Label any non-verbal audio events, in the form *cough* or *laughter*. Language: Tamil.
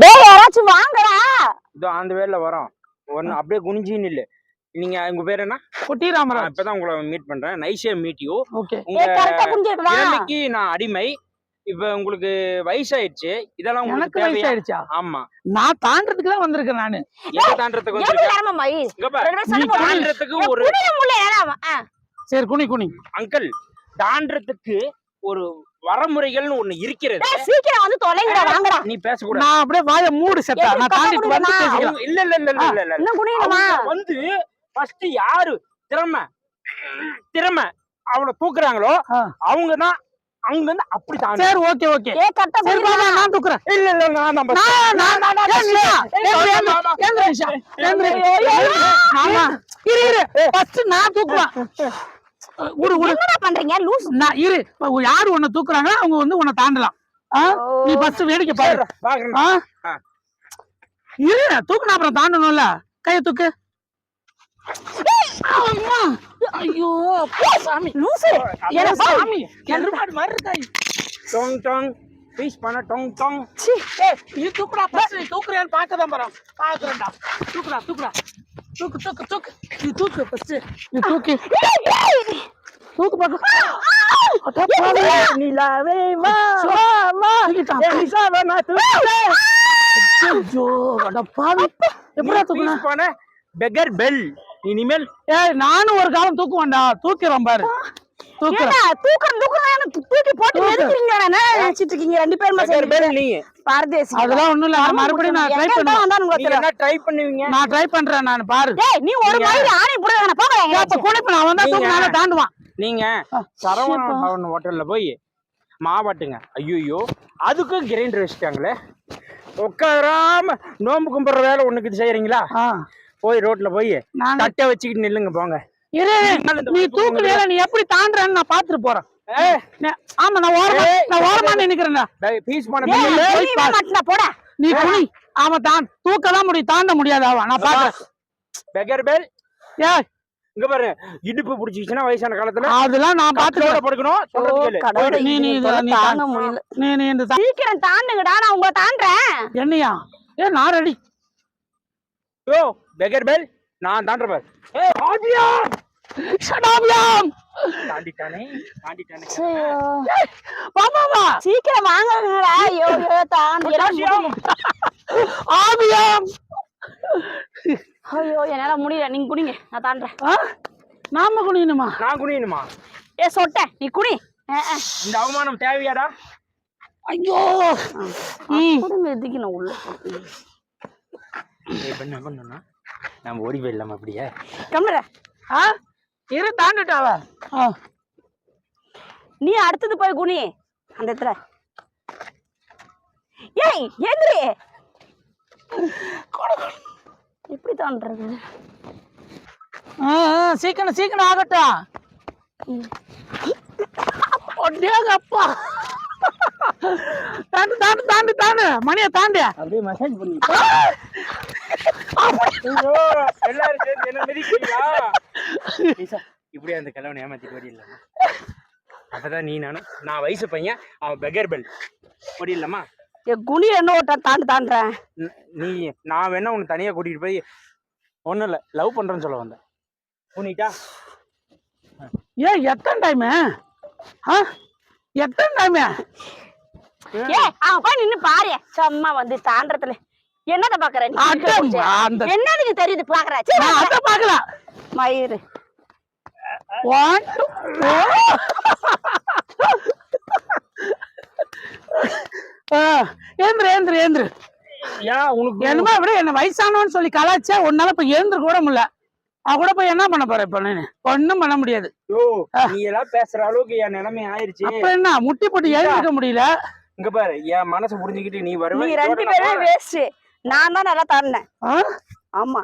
டேய் யாராச்சும் வாங்கடா. இதோ அந்த வேர்ல வரோம். ஒன்னு அப்படியே குனிஞ்சின்னு இல்ல. நீங்க உங்க பேர் என்ன? குட்டி ராமராஜ். இப்பதான் உங்களை மீட் பண்றேன். Nice meet you okay. திறமைக்கு நான் அடிமை. இப்ப உங்களுக்கு வயசாயிடுச்சு. இதெல்லாம் உங்களுக்கு வயசாயிடுச்சா? ஆமா. நான் தாண்டறதுக்கு தான் வந்திருக்கேன் நானு. எங்க தாண்டறதுக்கு எவ்வளவு வந்திருக்க? நேரமா மை? இங்க பாரு. ரெண்டு பேரும் சண்டை நீ போடுறீங்க. தாண்டறதுக்கு ஒரு. சரி குனி குனி. அங்கிள் தாண்டறதுக்கு ஒரு வரமுறைகள்னு ஒண்ணு இருக்கிறது சீக்கிரம் வந்து தொலைங்கடா வாங்கடா நீ பேசக்கூடாது நான் அப்படியே வாய மூடு செத்தா நான் கதை வந்து அவங்க- இல்ல இல்ல இல்ல இல்ல இல்ல இன்னும் அவங்க வந்து ஃபர்ஸ்ட் யாரு திறமை திறமை அவளை தூக்குறாங்களோ. அவங்க தான் அங்க இருந்து அப்படி தாண்டி சரி ஓகே ஓகே ஏ புரியுதா பாபா நான் தூக்குறேன் இல்ல இல்ல நான் நம்ம நான் நான் நான்? ஏந்திரு, ஏந்திரு. ஏந்திரு. இரு இரு ஃபர்ஸ்ட் நான் தூக்குவேன் விடு விடு பண்றீங்க? லூஸ். நான் இரு. யாரு உன்னை தூக்குறாங்களோ அவங்க வந்து உன்னை தாண்டலாம்? நீ ஃபர்ஸ்ட் வேடிக்கை பாரு. இரு தூக்குனா அப்புறம் தாண்டணும்ல. கைய தூக்கு. ஐயோ சாமி. லூசு. என்ன சாமி. எருமாடு மாதிரி இருக்கா டொங் டொங். பீஸ் பண்ண டொங் டொங். சீ. ஏய் நீ தூக்குடா ஃபர்ஸ்ட் நீ தூக்குறியான்னு பார்க்க தான் போறோம் பார்க்கறேன்டா தூக்குடா தூக்குடா. தூக்கு தூக்கு தூக்கு நீ தூக்கு ஃபர்ஸ்ட் நீ தூக்கு. தூக்கு பாவி. நிலாவே வா நான் ஐயோ அட பாவி தூக்குனா பெகர் பெல் இனிமேல் ஏய் நானும் ஒரு காலம் தூக்குவேன்டா. தூக்கிறேன் பாரு. தூக்கி போட்டு தூக்கு. எதுக்குறீங்க நினைச்சிட்டு இருக்கீங்க ரெண்டு பேரும் பெகர் பெல் நீ பாரதேசி. அதெல்லாம் ஒண்ணும் இல்ல நான் மறுபடியும் நான் ட்ரை பண்ணுவேன். நீங்க ட்ரை பண்ணுவீங்க? நான் ட்ரை பண்றேன் நான் பாரு. டேய் நீ ஒரு மாதிரி ஆணை புடுங்க போங்க அப்ப குடிப்பு நான் வந்தா நீங்க- தூக்குனால தாண்டுவான். நீங்க சரவண பவன் ஹோட்டல்ல போய் மாவாட்டுங்க. ஐயோ அதுக்கும் கிரைண்டர் வச்சுட்டாங்களே. உட்காராம நோம்பு கும்பிடுற வேலை ஒண்ணுக்கு செய்யறீங்களா. போய் ரோட்ல போய் தட்டை வச்சுக்கிட்டு நில்லுங்க போங்க. இரு நீ பக்கம் தூக்குறியா நீ எப்படி தாண்டுறன்னு நான் பாத்துட்டு போறேன். ஆமா நான் ஓரமா நான் ஓரமா பீஸ் பண்ண மாட்டேன்டா, போடா. நீ குனி ஆமா தான். தூக்க தான் முடியும் தாண்ட முடியாது அவன் நான் பாக்குறேன் பெகர் பெல். ஏய். இங்க பாரு இடுப்பு பிடிச்சிச்சுன்னா வயசான காலத்துல அதெல்லாம் நான் பாத்துட்டு பாத்துக்கிறேன் படுக்கணும் ஓ, சொல்றது நீ- நீ இது இத- நீ தாங்க தாங்க. முடியல. நீ நீ இந்த சீக்கிரம் தாண்டுங்கடா நான் உங்களை தாண்டுறேன். என்னையா? ஏ நான் ரெடி யோ பெகர் பெல் நான் தாண்ட பாரு. ஏய் ஷடாபியாம் தாண்டிட்டானே தாண்டிட்டானே. சீக்கிரம் வாங்கடா ஐயோ ஐயோ தாண்டி. என்னால முடியல. ஆபியாம் ஐயோ என்னால முடியல. நீங்க குடிங்க. நான் தாண்டுறேன். ஆ? நாம குனியணுமா நான் குனியணுமா ஏ சொட்டேன் நீ குடி. இந்த அவமானம் தேவையாடா? ஐயோ. குடுங்க எதுக்கு நான் உள்ள? ஏய் பண்ண பண்ணா. நம்ம ஓடி போயிடலாமா அப்படியே. கம்முற. ஆ? இரு தாண்டுட்டாவ நீ அடுத்தது போய் குனி. அந்த இடத்துல. ஏய் எந்திரி. எப்படி ஆ, சீக்கிரம் சீக்கிரம் ஆகட்டும். ஒட்டேங்க அப்பா. தாண்டு தாண்டு தாண்டு தாண்டு. மணியை தாண்டு. அப்படியே மசாஜ் பண்ணி ஐயோ எல்லாரும் சேர்ந்து என்ன மிதிக்கிறீங்களா? ஈசா, இப்படியே அந்த கலவனை ஏமாத்திட்டு ஓடிடலாமா? அப்பதான் நீ நானும் நான் வயசு பையன் அவன் பெகர் பெல் ஓடிடலாமா? ஏ குனி என்ன ஓட்ட தாண்டு தாண்டுறேன்? ந- நான் வேணா உன்னை தனியா கூட்டிட்டு போய் ஒண்ணும் இல்ல லவ் பண்றேன்னு சொல்ல வந்தேன். புனிட்டா ஏன் எத்தனை டைமு ஆ? எத்தனை டைமு ஏ அவன் போய் நின்னு பாரு. சும்மா வந்து தாண்டறதுல. என்னத பாக்குற? என்னதுக்கு தெரியுது பாக்குற. நான் அதை பார்க்கல மயிறு. ஒன் டூ *laughs* ஏந்திரு ஏந்திரு என்னமோ அப்படியே என்ன வயசானவன்னு சொல்லி கலாச்சா உன்னால இப்ப ஏந்திர கூட முடியல. அவ கூட போய் என்ன பண்ண போற இப்ப நான்? ஒண்ணும் பண்ண முடியாது. நீ எல்லாம் பேசுற அளவுக்கு என் நிலைமை ஆயிருச்சு. அப்புறம் என்ன முட்டி போட்டு எழுந்திருக்க முடியல? இங்க பாரு என் மனசை புரிஞ்சுக்கிட்டு நீ நீ வருவே ரெண்டு பேரும் வேஸ்ட் நான் தான் நல்லா ஆ? ஆமா.